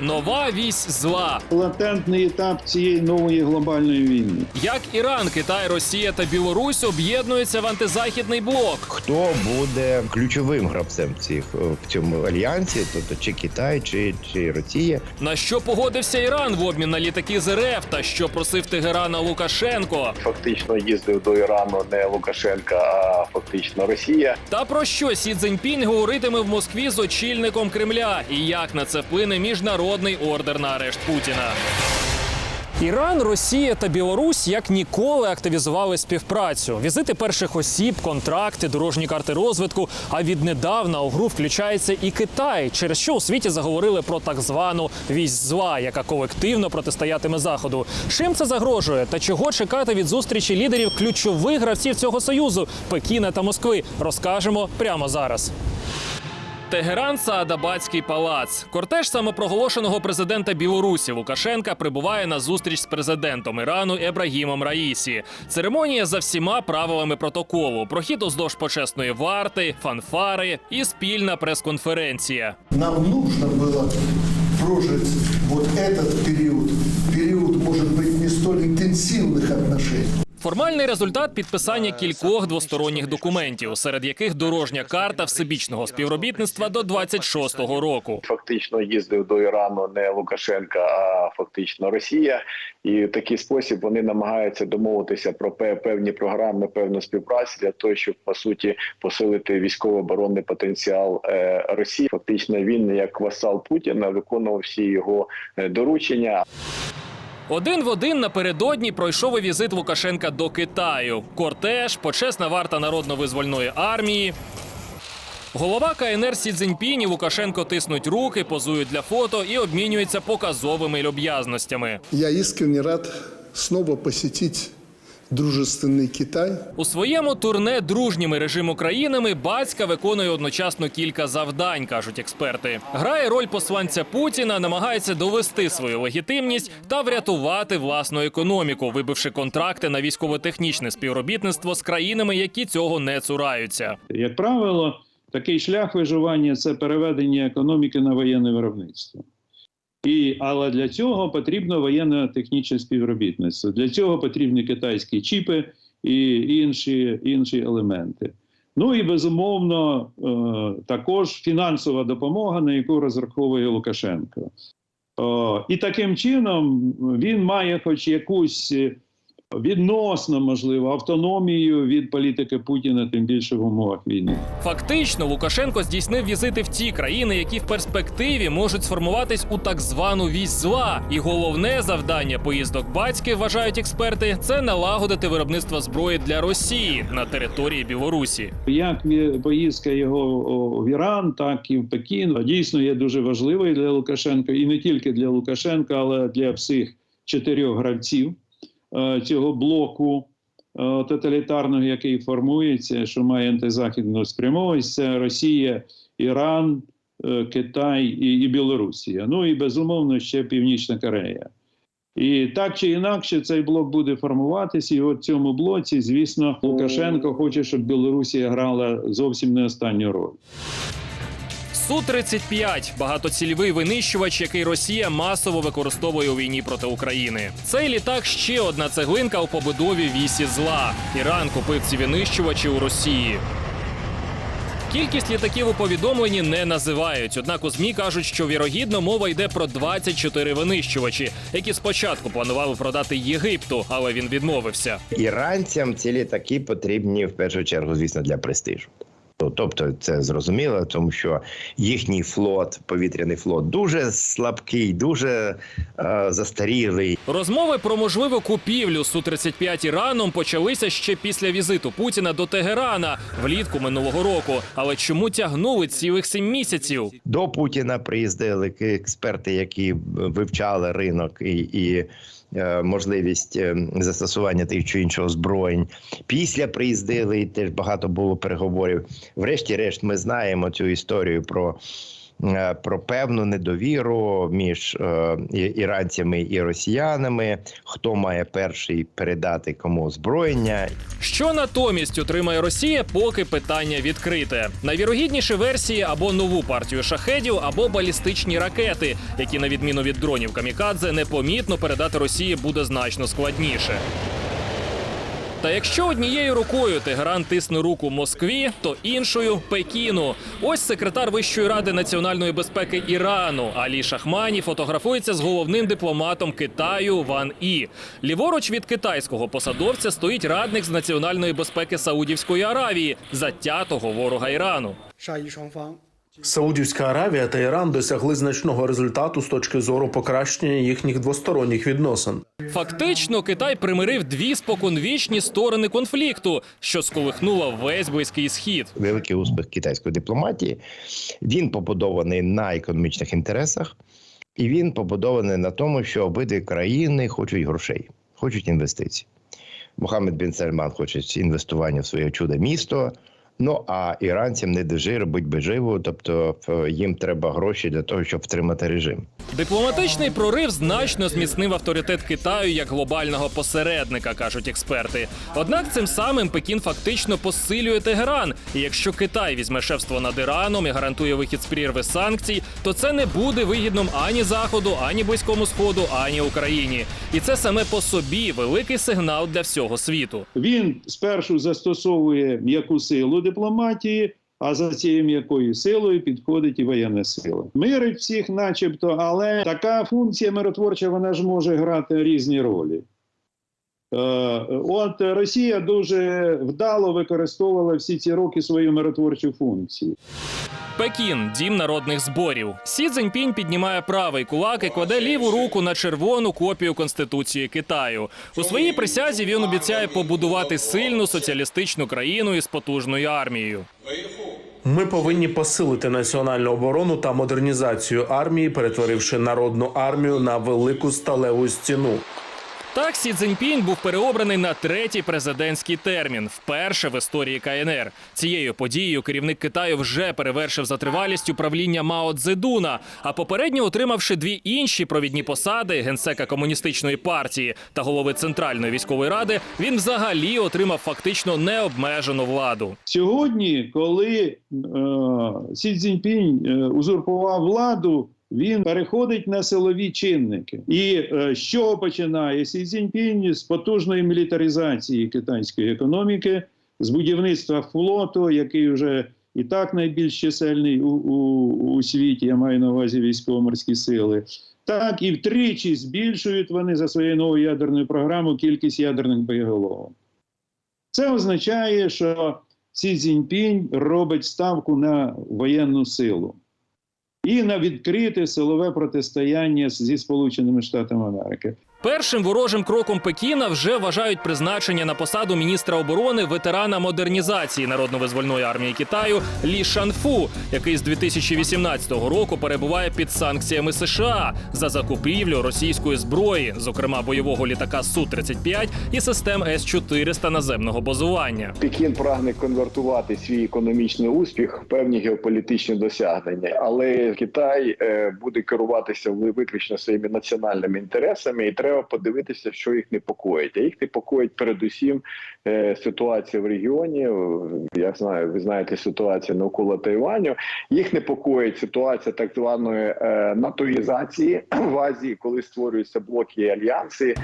Нова вісь зла. латентний етап цієї нової глобальної війни. Як Іран, Китай, Росія та Білорусь об'єднуються в антизахідний блок. Хто буде ключовим гравцем цих е, в цьому альянсі? Тобто чи Китай, чи, чи Росія? На що погодився Іран в обмін на літаки з РФ та що просив Тегерана Лукашенко? фактично їздив до Ірану не Лукашенка, а фактично Росія. Та про що Сі Цзіньпінь говоритиме в Москві з очільником Кремля? І як на це вплине міжнародний ордер на арешт Путіна? Іран, Росія та Білорусь як ніколи активізували співпрацю. Візити перших осіб, контракти, дорожні карти розвитку. А віднедавна у гру включається і Китай, через що у світі заговорили про так звану вісь зла, яка колективно протистоятиме заходу. Чим це загрожує? Та чого чекати від зустрічі лідерів ключових гравців цього союзу Пекіна та Москви? Розкажемо прямо зараз. Тегеран Саадабадський палац. Кортеж самопроголошеного президента Білорусі Лукашенка прибуває на зустріч з президентом Ірану Ебрагімом Раїсі. Церемонія за всіма правилами протоколу. Прохід уздовж почесної варти, фанфари і спільна прес-конференція. Нам нужно было прожить вот этот период, период, может быть, не столь интенсивных отношений. Формальний результат підписання кількох двосторонніх документів, серед яких дорожня карта всебічного співробітництва до 26-го року. Фактично їздив до Ірану не Лукашенка, а фактично Росія. І в такий спосіб вони намагаються домовитися про певні програми, певну співпрацю для того, щоб по суті посилити військово-оборонний потенціал е, Росії. Фактично він як васал Путіна виконував всі його е, доручення. Один в один напередодні пройшов і візит Лукашенка до Китаю. Кортеж, почесна варта народно-визвольної армії. Голова КНР Сі Цзіньпінь і Лукашенко тиснуть руки, позують для фото і обмінюються показовими люб'язностями. Я іскренне рад знову посетить дружественный Китай. У своєму турне дружніми режиму країнами Бацька виконує одночасно кілька завдань, кажуть експерти. Грає роль посланця Путіна, намагається довести свою легітимність та врятувати власну економіку, вибивши контракти на військово-технічне співробітництво з країнами, які цього не цураються. Як правило, такий шлях виживання це переведення економіки на воєнне виробництво. І, але для цього потрібно воєнно-технічне співробітництво. Для цього потрібні китайські чіпи і інші, інші елементи. Ну і безумовно, е, також фінансова допомога, на яку розраховує Лукашенко. І таким чином він має хоч якусь відносно можливо автономію від політики Путіна, тим більше в умовах війни. Фактично, Лукашенко здійснив візити в ті країни, які в перспективі можуть сформуватись у так звану вісь зла. І головне завдання поїздок батьки, вважають експерти, це налагодити виробництво зброї для Росії на території Білорусі. Як поїздка його в Іран, так і в Пекін дійсно є дуже важливою для Лукашенка, і не тільки для Лукашенка, але для всіх чотирьох гравців цього блоку е, тоталітарного, який формується, що має антизахідну спрямованість. Це Росія, Іран, е, Китай і, і Білорусія. Ну і безумовно ще Північна Корея. І так чи інакше цей блок буде формуватися, і от цьому блоці, звісно, Лукашенко хоче, щоб Білорусія грала зовсім не останню роль. Су-35 – багатоцільовий винищувач, який Росія масово використовує у війні проти України. Цей літак ще одна цеглинка у побудові вісі зла. Іран купив ці винищувачі у Росії. Кількість літаків у повідомленні не називають. Однак у змі кажуть, що вірогідно мова йде про 24 винищувачі, які спочатку планували продати Єгипту, але він відмовився. Іранцям ці літаки потрібні в першу чергу, звісно, для престижу. Тобто це зрозуміло, тому що їхній флот, повітряний флот, дуже слабкий, дуже е, застарілий. Розмови про можливу купівлю Су-35 Іраном почалися ще після візиту Путіна до Тегерана влітку минулого року. Але чому тягнули цілих сім місяців? До Путіна приїздили експерти, які вивчали ринок і, і е, можливість е, застосування тих чи іншого зброєнь Після приїздили теж багато було переговорів. Врешті-решт, ми знаємо цю історію про. Е, про певну недовіру між е, іранцями і росіянами, хто має перший передати кому озброєння. Що натомість отримає Росія, поки питання відкрите. Найвірогідніші версії або нову партію шахедів, або балістичні ракети, які, на відміну від дронів камікадзе, непомітно передати Росії буде значно складніше. Та якщо однією рукою Тегеран тисне руку Москві, то іншою Пекіну. Ось секретар Вищої ради національної безпеки Ірану Алі Шахмані фотографується з головним дипломатом Китаю Ван І. Ліворуч від китайського посадовця стоїть радник з національної безпеки Саудівської Аравії, затятого ворога Ірану. Саудівська Аравія та Іран досягли значного результату з точки зору покращення їхніх двосторонніх відносин. Фактично, Китай примирив дві споконвічні сторони конфлікту, що сколихнула весь близький схід. Великий успіх китайської дипломатії. Він побудований на економічних інтересах, і він побудований на тому, що обидві країни хочуть грошей, хочуть інвестицій. Мохаммед бін Сальман хоче інвестування в своє чудо місто. Ну а іранцям не дежи робить беживу, тобто їм треба гроші для того, щоб втримати режим. Дипломатичний прорив значно зміцнив авторитет Китаю як глобального посередника, кажуть експерти. Однак цим самим Пекін фактично посилює Тегеран. І якщо Китай візьме шефство над Іраном і гарантує вихід з прірви санкцій, то це не буде вигідним ані Заходу, ані Близькому Сходу, ані Україні. І це саме по собі великий сигнал для всього світу. Він спершу застосовує м'яку силу дипломатії, а за цією м'якою силою підходить і воєнна сила. Мирить всіх, начебто, але така функція миротворча вона ж може грати різні ролі. Е, От Росія дуже вдало використовувала всі ці роки свою миротворчу функцію. Пекін дім народних зборів. Сі Цзіньпінь піднімає правий кулак і кладе ліву руку на червону копію конституції Китаю. У своїй присязі він обіцяє побудувати сильну соціалістичну країну із потужною армією. Ми повинні посилити національну оборону та модернізацію армії, перетворивши народну армію на велику сталеву стіну. Так, Сі Цзіньпінь був переобраний на третій президентський термін, вперше в історії КНР. Цією подією керівник Китаю вже перевершив за тривалістю правління Мао Цзедуна, а попередньо отримавши дві інші провідні посади генсека комуністичної партії та голови центральної військової ради, він взагалі отримав фактично необмежену владу. Сьогодні, коли е, Сі Цзіньпінь е, узурпував владу, він переходить на силові чинники. І е, з чого починає Сі Цзіньпінь? з потужної мілітаризації китайської економіки, з будівництва флоту, який вже і так найбільш чисельний у, у, у світі, я маю на увазі військово-морські сили. Так і втричі збільшують вони за своєю новою ядерною програмою кількість ядерних боєголовок. Це означає, що Сі Цзіньпінь робить ставку на воєнну силу і на відкрите силове протистояння зі Сполученими Штатами Америки. Першим ворожим кроком Пекіна вже вважають призначення на посаду міністра оборони ветерана модернізації народно-визвольної армії Китаю Лі Шанфу, який з 2018 року перебуває під санкціями США за закупівлю російської зброї, зокрема бойового літака су 35 і систем С 400 наземного базування. Пекін прагне конвертувати свій економічний успіх в певні геополітичні досягнення, але Китай е, буде керуватися ви- виключно своїми національними інтересами, і треба подивитися, що їх непокоїть. А їх непокоїть передусім е, ситуація в регіоні. Я знаю, ви знаєте ситуацію навколо Тайваню. Їх непокоїть ситуація так званої е, натоїзації в Азії, коли створюються блоки і альянси.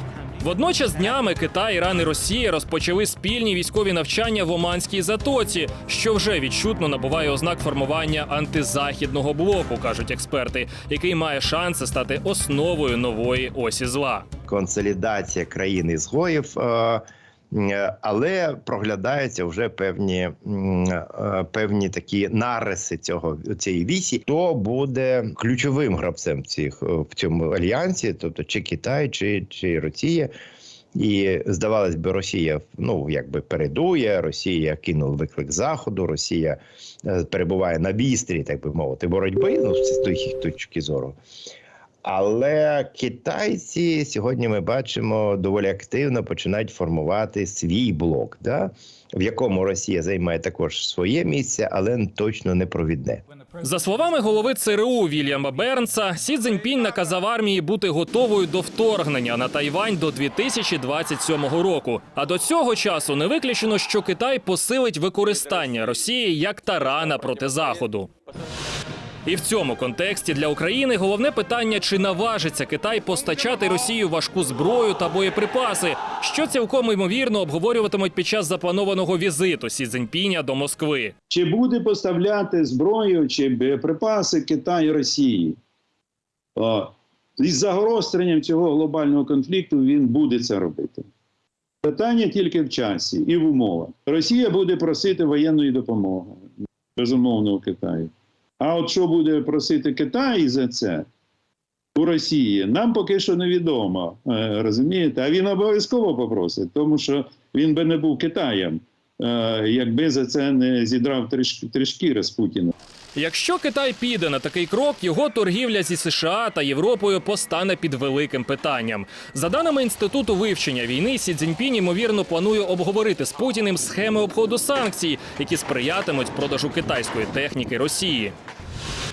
Водночас днями Китай, Іран і Росія розпочали спільні військові навчання в Оманській затоці, що вже відчутно набуває ознак формування антизахідного блоку, кажуть експерти, який має шанси стати основою нової осі зла. Консолідація країн ізгоїв, е, е, але проглядаються вже певні, е, певні такі нариси цього цієї вісі. Хто буде ключовим гравцем цих в цьому альянсі, тобто чи Китай, чи, чи Росія. І здавалось би, Росія ну якби передує. Росія кинула виклик заходу. Росія перебуває на вістрі, так би мовити, боротьби. Ну з тої точки зору. Але китайці сьогодні ми бачимо доволі активно починають формувати свій блок, да? в якому Росія займає також своє місце, але точно не провідне. За словами голови ЦРУ Вільяма Бернса, Сі Цзіньпінь наказав армії бути готовою до вторгнення на Тайвань до 2027 року. А до цього часу не виключено, що Китай посилить використання Росії як тарана проти заходу. І в цьому контексті для України головне питання: чи наважиться Китай постачати Росію важку зброю та боєприпаси, що цілком ймовірно обговорюватимуть під час запланованого візиту Сі Цзіньпіня до Москви. Чи буде поставляти зброю чи боєприпаси Китай Росії? Із загостренням цього глобального конфлікту він буде це робити. Питання тільки в часі і в умовах. Росія буде просити воєнної допомоги, безумовно, у Китаю. А от що буде просити Китай за це у Росії, нам поки що невідомо. Е, Розумієте? А він обов'язково попросить, тому що він би не був Китаєм, е, якби за це не зідрав три з Путіна. Якщо Китай піде на такий крок, його торгівля зі США та Європою постане під великим питанням. За даними інституту вивчення війни, Сі Цзіньпінь, ймовірно планує обговорити з Путіним схеми обходу санкцій, які сприятимуть продажу китайської техніки Росії.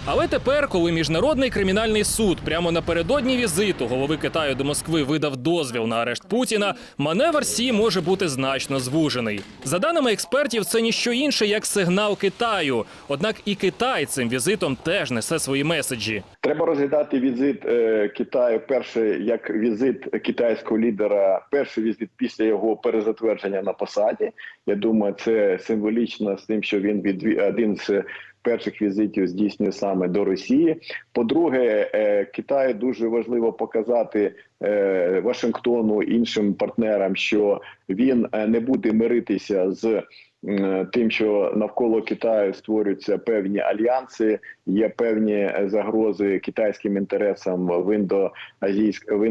Але тепер, коли міжнародний кримінальний суд прямо напередодні візиту голови Китаю до Москви видав дозвіл на арешт Путіна, маневр Сі може бути значно звужений. За даними експертів, це ніщо інше як сигнал Китаю. Однак і Китай цим візитом теж несе свої меседжі. Треба розглядати візит е, Китаю перший як візит китайського лідера, перший візит після його перезатвердження на посаді. Я думаю, це символічно з тим, що він від один з перших візитів здійснює саме до Росії. По-друге, е, Китаю дуже важливо показати е, Вашингтону іншим партнерам, що він е, не буде миритися з тим, що навколо Китаю створюються певні альянси, є певні загрози китайським інтересам в індоазійськ в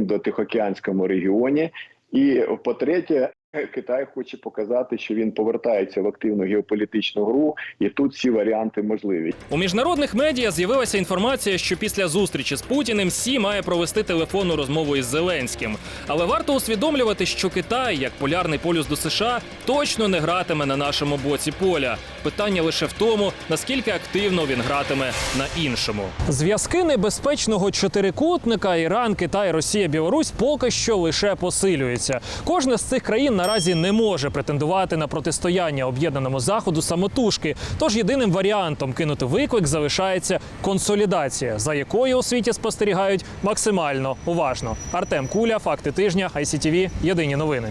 регіоні. І по-третє, Китай хоче показати, що він повертається в активну геополітичну гру, і тут всі варіанти можливі. У міжнародних медіа з'явилася інформація, що після зустрічі з Путіним Сі має провести телефонну розмову із Зеленським. Але варто усвідомлювати, що Китай, як полярний полюс до США, точно не гратиме на нашому боці поля. Питання лише в тому, наскільки активно він гратиме на іншому. Зв'язки небезпечного чотирикутника Іран, Китай, Росія, Білорусь поки що лише посилюються. Кожна з цих країн наразі не може претендувати на протистояння об'єднаному заходу самотужки. Тож єдиним варіантом кинути виклик залишається консолідація, за якою у світі спостерігають максимально уважно. Артем Куля, факти тижня, ICTV, Єдині новини.